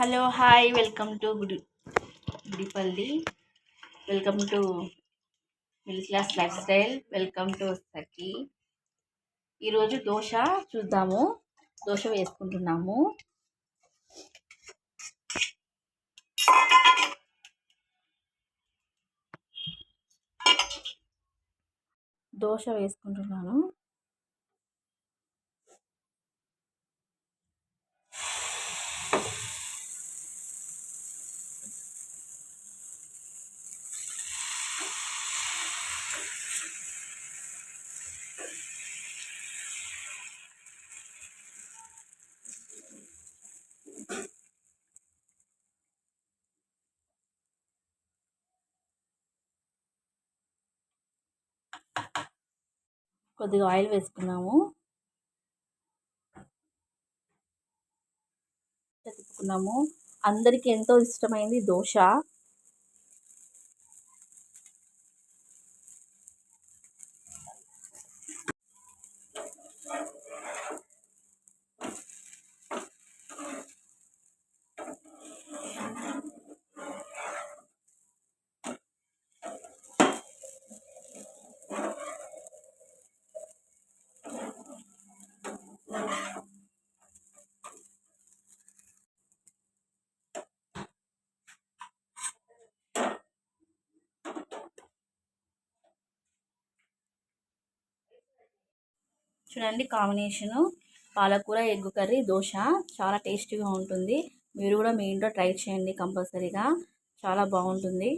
Hello hi welcome to Gudi Gudipalli welcome to middle class lifestyle welcome to Sakhi ఈరోజు దోశ చూద్దాము. దోశ వేసుకుంటున్నాము. దోశ వేసుకుంటున్నాను. కొద్దిగా oil వేసుకున్నాము. తిప్పుకున్నాము. అందరికీ ఎంతో ఇష్టమైంది దోశ. చూడండి కాంబినేషను. పాలకూర ఎగ్ కర్రీ దోశ. చాలా టేస్టీగా ఉంటుంది. మీరు కూడా మీ ఇంట్లో ట్రై చేయండి కంపల్సరీగా. చాలా బాగుంటుంది.